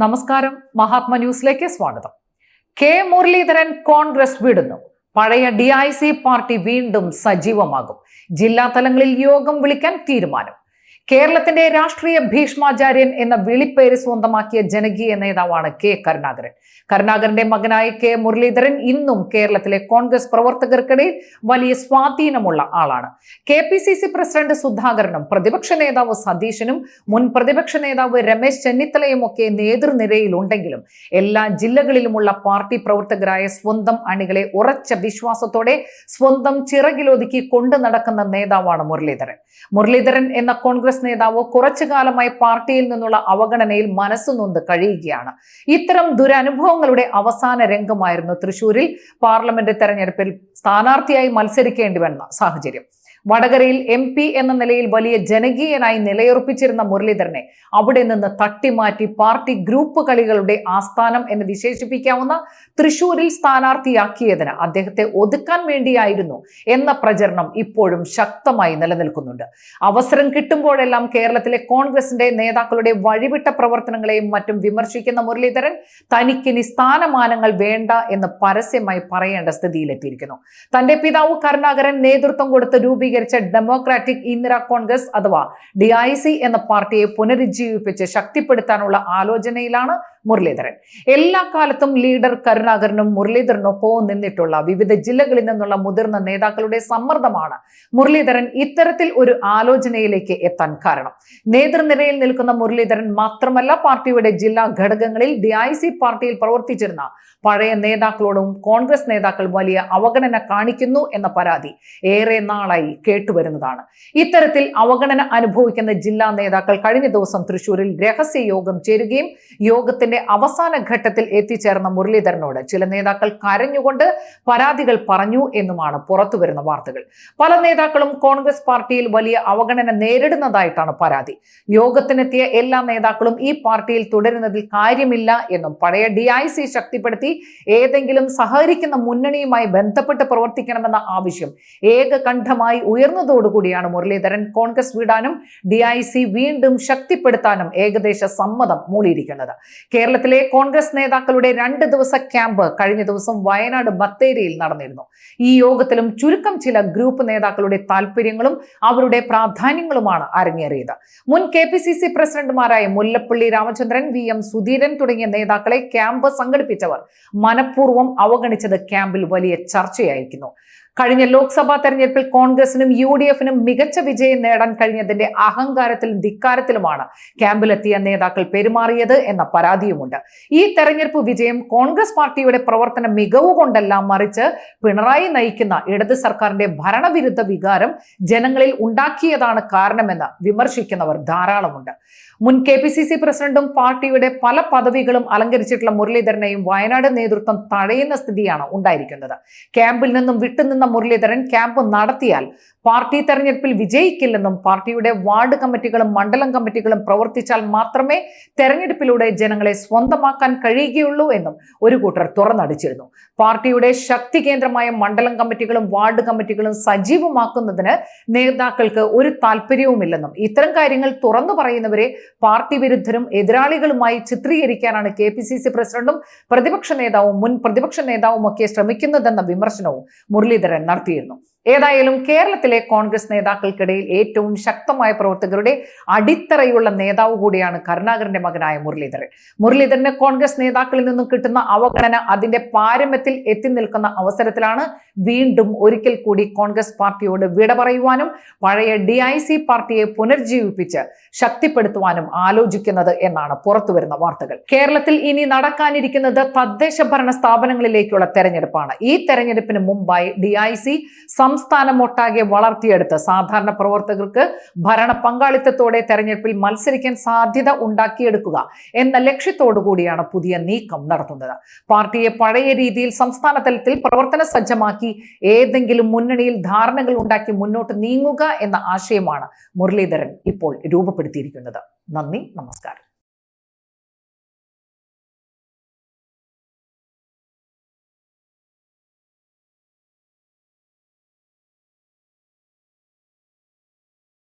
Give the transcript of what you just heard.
നമസ്കാരം. മഹാത്മ ന്യൂസിലേക്ക് സ്വാഗതം. കെ മുരളീധരൻ കോൺഗ്രസ് വിടുന്നു. പഴയ ഡി ഐ സി പാർട്ടി വീണ്ടും സജീവമാകും. ജില്ലാ തലങ്ങളിൽ യോഗം വിളിക്കാൻ തീരുമാനം. കേരളത്തിന്റെ രാഷ്ട്രീയ ഭീഷ്മാചാര്യൻ എന്ന വിളിപ്പേര് സ്വന്തമാക്കിയ ജനകീയ നേതാവാണ് കെ കരുണാകരൻ. കരുണാകരന്റെ മകനായ കെ മുരളീധരൻ ഇന്നും കേരളത്തിലെ കോൺഗ്രസ് പ്രവർത്തകർക്കിടയിൽ വലിയ സ്വാധീനമുള്ള ആളാണ്. K P C C president സുധാകരനും പ്രതിപക്ഷ നേതാവ് സതീശനും മുൻ പ്രതിപക്ഷ നേതാവ് രമേശ് ചെന്നിത്തലയും ഒക്കെ നേതൃനിരയിലുണ്ടെങ്കിലും എല്ലാ ജില്ലകളിലുമുള്ള പാർട്ടി പ്രവർത്തകരായ സ്വന്തം അണികളെ ഉറച്ച വിശ്വാസത്തോടെ സ്വന്തം ചിറകിലൊതുക്കി കൊണ്ടു നടക്കുന്ന നേതാവാണ് മുരളീധരൻ. മുരളീധരൻ എന്ന കോൺഗ്രസ് നേതാവ് കുറച്ചു കാലമായി പാർട്ടിയിൽ നിന്നുള്ള അവഗണനയിൽ മനസ്സുനൊന്ന് കഴിയുകയാണ്. ഇത്തരം ദുരനുഭവങ്ങളുടെ അവസാന രംഗമായിരുന്നു തൃശൂരിൽ പാർലമെന്റ് തെരഞ്ഞെടുപ്പിൽ സ്ഥാനാർത്ഥിയായി മത്സരിക്കേണ്ടി വന്ന സാഹചര്യം. വടകരയിൽ എം പി എന്ന നിലയിൽ വലിയ ജനകീയനായി നിലയുറപ്പിച്ചിരുന്ന മുരളീധരനെ അവിടെ നിന്ന് തട്ടിമാറ്റി പാർട്ടി ഗ്രൂപ്പ് കളികളുടെ ആസ്ഥാനം എന്ന് വിശേഷിപ്പിക്കാവുന്ന തൃശൂരിൽ സ്ഥാനാർത്ഥിയാക്കിയതിന് അദ്ദേഹത്തെ ഒതുക്കാൻ വേണ്ടിയായിരുന്നു എന്ന പ്രചരണം ഇപ്പോഴും ശക്തമായി നിലനിൽക്കുന്നുണ്ട്. അവസരം കിട്ടുമ്പോഴെല്ലാം കേരളത്തിലെ കോൺഗ്രസിന്റെ നേതാക്കളുടെ വഴിവിട്ട പ്രവർത്തനങ്ങളെയും മറ്റും വിമർശിക്കുന്ന മുരളീധരൻ തനിക്കിനി സ്ഥാനമാനങ്ങൾ വേണ്ട എന്ന് പരസ്യമായി പറയേണ്ട സ്ഥിതിയിലെത്തിയിരിക്കുന്നു. തന്റെ പിതാവ് കരുണാകരൻ നേതൃത്വം കൊടുത്ത് രൂപീകരിച്ച ഡെമോക്രാറ്റിക് ഇന്ദിര കോൺഗ്രസ് അഥവാ ഡി എന്ന പാർട്ടിയെ പുനരുജ്ജീവിപ്പിച്ച് ശക്തിപ്പെടുത്താനുള്ള ആലോചനയിലാണ് മുരളീധരൻ. എല്ലാ കാലത്തും ലീഡർ കരുണാകരനും മുരളീധരനൊപ്പവും നിന്നിട്ടുള്ള വിവിധ ജില്ലകളിൽ നിന്നുള്ള മുതിർന്ന നേതാക്കളുടെ സമ്മർദ്ദമാണ് മുരളീധരൻ ഇത്തരത്തിൽ ഒരു ആലോചനയിലേക്ക് എത്താൻ കാരണം. നേതൃനിരയിൽ നിൽക്കുന്ന മുരളീധരൻ മാത്രമല്ല പാർട്ടിയുടെ ജില്ലാ ഘടകങ്ങളിൽ ഡി പാർട്ടിയിൽ പ്രവർത്തിച്ചിരുന്ന പഴയ നേതാക്കളോടും കോൺഗ്രസ് നേതാക്കൾ വലിയ അവഗണന കാണിക്കുന്നു എന്ന പരാതി ഏറെ നാളായി കേട്ടുവരുന്നതാണ്. ഇത്തരത്തിൽ അവഗണന അനുഭവിക്കുന്ന ജില്ലാ നേതാക്കൾ കഴിഞ്ഞ ദിവസം തൃശൂരിൽ രഹസ്യ യോഗം ചേരുകയും യോഗത്തിന്റെ അവസാന ഘട്ടത്തിൽ എത്തിച്ചേർന്ന മുരളീധരനോട് ചില നേതാക്കൾ കരഞ്ഞുകൊണ്ട് പരാതികൾ പറഞ്ഞു എന്നുമാണ് പുറത്തുവരുന്ന വാർത്തകൾ. പല നേതാക്കളും കോൺഗ്രസ് പാർട്ടിയിൽ വലിയ അവഗണന നേരിടുന്നതായിട്ടാണ് പരാതി. യോഗത്തിനെത്തിയ എല്ലാ നേതാക്കളും ഈ പാർട്ടിയിൽ തുടരുന്നതിൽ കാര്യമില്ല എന്നും പഴയ ഡി ഐ സി ശക്തിപ്പെടുത്തി ഏതെങ്കിലും സഹകരിക്കുന്ന മുന്നണിയുമായി ബന്ധപ്പെട്ട് പ്രവർത്തിക്കണമെന്ന ആവശ്യം ഏകകണ്ഠമായി ഉയർന്നതോടുകൂടിയാണ് മുരളീധരൻ കോൺഗ്രസ് വിടാനും ഡി വീണ്ടും ശക്തിപ്പെടുത്താനും ഏകദേശ സമ്മതം മൂളിയിരിക്കുന്നത്. കേരളത്തിലെ കോൺഗ്രസ് നേതാക്കളുടെ രണ്ട് ദിവസ ക്യാമ്പ് കഴിഞ്ഞ ദിവസം വയനാട് ബത്തേരിയിൽ നടന്നിരുന്നു. ഈ യോഗത്തിലും ചുരുക്കം ചില ഗ്രൂപ്പ് നേതാക്കളുടെ താല്പര്യങ്ങളും അവരുടെ പ്രാധാന്യങ്ങളുമാണ് അരങ്ങേറിയത്. മുൻ കെ പി സി സി പ്രസിഡന്റുമാരായ മുല്ലപ്പള്ളി രാമചന്ദ്രൻ വി എം സുധീരൻ തുടങ്ങിയ നേതാക്കളെ ക്യാമ്പ് സംഘടിപ്പിച്ചവർ മനഃപൂർവം അവഗണിച്ചത് ക്യാമ്പിൽ വലിയ ചർച്ചയായിരിക്കുന്നു. കഴിഞ്ഞ ലോക്സഭാ തെരഞ്ഞെടുപ്പിൽ കോൺഗ്രസിനും യു ഡി എഫിനും മികച്ച വിജയം നേടാൻ കഴിഞ്ഞതിന്റെ അഹങ്കാരത്തിലും ധിക്കാരത്തിലുമാണ് ക്യാമ്പിലെത്തിയ നേതാക്കൾ പെരുമാറിയത് എന്ന പരാതിയുമുണ്ട്. ഈ തെരഞ്ഞെടുപ്പ് വിജയം കോൺഗ്രസ് പാർട്ടിയുടെ പ്രവർത്തന മികവ് കൊണ്ടല്ല മറിച്ച് പിണറായി നയിക്കുന്ന ഇടത് സർക്കാരിന്റെ ഭരണവിരുദ്ധ വികാരം ജനങ്ങളിൽ ഉണ്ടാക്കിയതാണ് കാരണമെന്ന് വിമർശിക്കുന്നവർ ധാരാളമുണ്ട്. മുൻ കെ പി സി സി പ്രസിഡന്റും പാർട്ടിയുടെ പല പദവികളും അലങ്കരിച്ചിട്ടുള്ള മുരളീധരനെയും വയനാട് നേതൃത്വം തഴയുന്ന സ്ഥിതിയാണ് ഉണ്ടായിരിക്കുന്നത്. ക്യാമ്പിൽ നിന്നും വിട്ടുനിന്ന മുരളീധരൻ ക്യാമ്പ് നടത്തിയാൽ പാർട്ടി തെരഞ്ഞെടുപ്പിൽ വിജയിക്കില്ലെന്നും പാർട്ടിയുടെ വാർഡ് കമ്മിറ്റികളും മണ്ഡലം കമ്മിറ്റികളും പ്രവർത്തിച്ചാൽ മാത്രമേ തെരഞ്ഞെടുപ്പിലൂടെ ജനങ്ങളെ സ്വന്തമാക്കാൻ കഴിയുകയുള്ളൂ എന്നും ഒരു കൂട്ടർ തുറന്നടിച്ചിരുന്നു. പാർട്ടിയുടെ ശക്തി കേന്ദ്രമായ മണ്ഡലം കമ്മിറ്റികളും വാർഡ് കമ്മിറ്റികളും സജീവമാക്കുന്നതിന് നേതാക്കൾക്ക് ഒരു താല്പര്യവുമില്ലെന്നും ഇത്തരം കാര്യങ്ങൾ തുറന്നു പറയുന്നവരെ പാർട്ടി വിരുദ്ധരും എതിരാളികളുമായി ചിത്രീകരിക്കാനാണ് കെ പി സി സി പ്രസിഡന്റും പ്രതിപക്ഷ നേതാവും മുൻ പ്രതിപക്ഷ നേതാവും ഒക്കെ ശ്രമിക്കുന്നതെന്ന വിമർശനവും മുരളീധരൻ നടത്തിയിരുന്നു. ഏതായാലും കേരളത്തിലെ കോൺഗ്രസ് നേതാക്കൾക്കിടയിൽ ഏറ്റവും ശക്തമായ പ്രവർത്തകരുടെ അടിത്തറയുള്ള നേതാവ് കൂടിയാണ് കരുണാകരന്റെ മകനായ മുരളീധരൻ. മുരളീധരന് കോൺഗ്രസ് നേതാക്കളിൽ നിന്നും കിട്ടുന്ന അവഗണന അതിന്റെ പാരമ്യത്തിൽ എത്തി നിൽക്കുന്ന അവസരത്തിലാണ് വീണ്ടും ഒരിക്കൽ കൂടി കോൺഗ്രസ് പാർട്ടിയോട് വിട പറയുവാനും പഴയ ഡി പാർട്ടിയെ പുനർജീവിപ്പിച്ച് ശക്തിപ്പെടുത്തുവാനും ആലോചിക്കുന്നത് എന്നാണ് പുറത്തുവരുന്ന വാർത്തകൾ. കേരളത്തിൽ ഇനി നടക്കാനിരിക്കുന്നത് തദ്ദേശ ഭരണ സ്ഥാപനങ്ങളിലേക്കുള്ള തെരഞ്ഞെടുപ്പാണ്. ഈ തെരഞ്ഞെടുപ്പിന് മുമ്പായി ഡി ഐ സി സംസ്ഥാനമൊട്ടാകെ വളർത്തിയെടുത്ത് സാധാരണ പ്രവർത്തകർക്ക് ഭരണ പങ്കാളിത്തത്തോടെ തെരഞ്ഞെടുപ്പിൽ മത്സരിക്കാൻ സാധ്യത ഉണ്ടാക്കിയെടുക്കുക എന്ന ലക്ഷ്യത്തോടു കൂടിയാണ് പുതിയ നീക്കം നടത്തുന്നത്. പാർട്ടിയെ പഴയ രീതിയിൽ സംസ്ഥാന തലത്തിൽ പ്രവർത്തന സജ്ജമാക്കി ഏതെങ്കിലും മുന്നണിയിൽ ധാരണകൾ ഉണ്ടാക്കി മുന്നോട്ട് നീങ്ങുക എന്ന ആശയമാണ് മുരളീധരൻ ഇപ്പോൾ രൂപപ്പെടുത്തിയിരിക്കുന്നത്. നന്ദി നമസ്കാരം.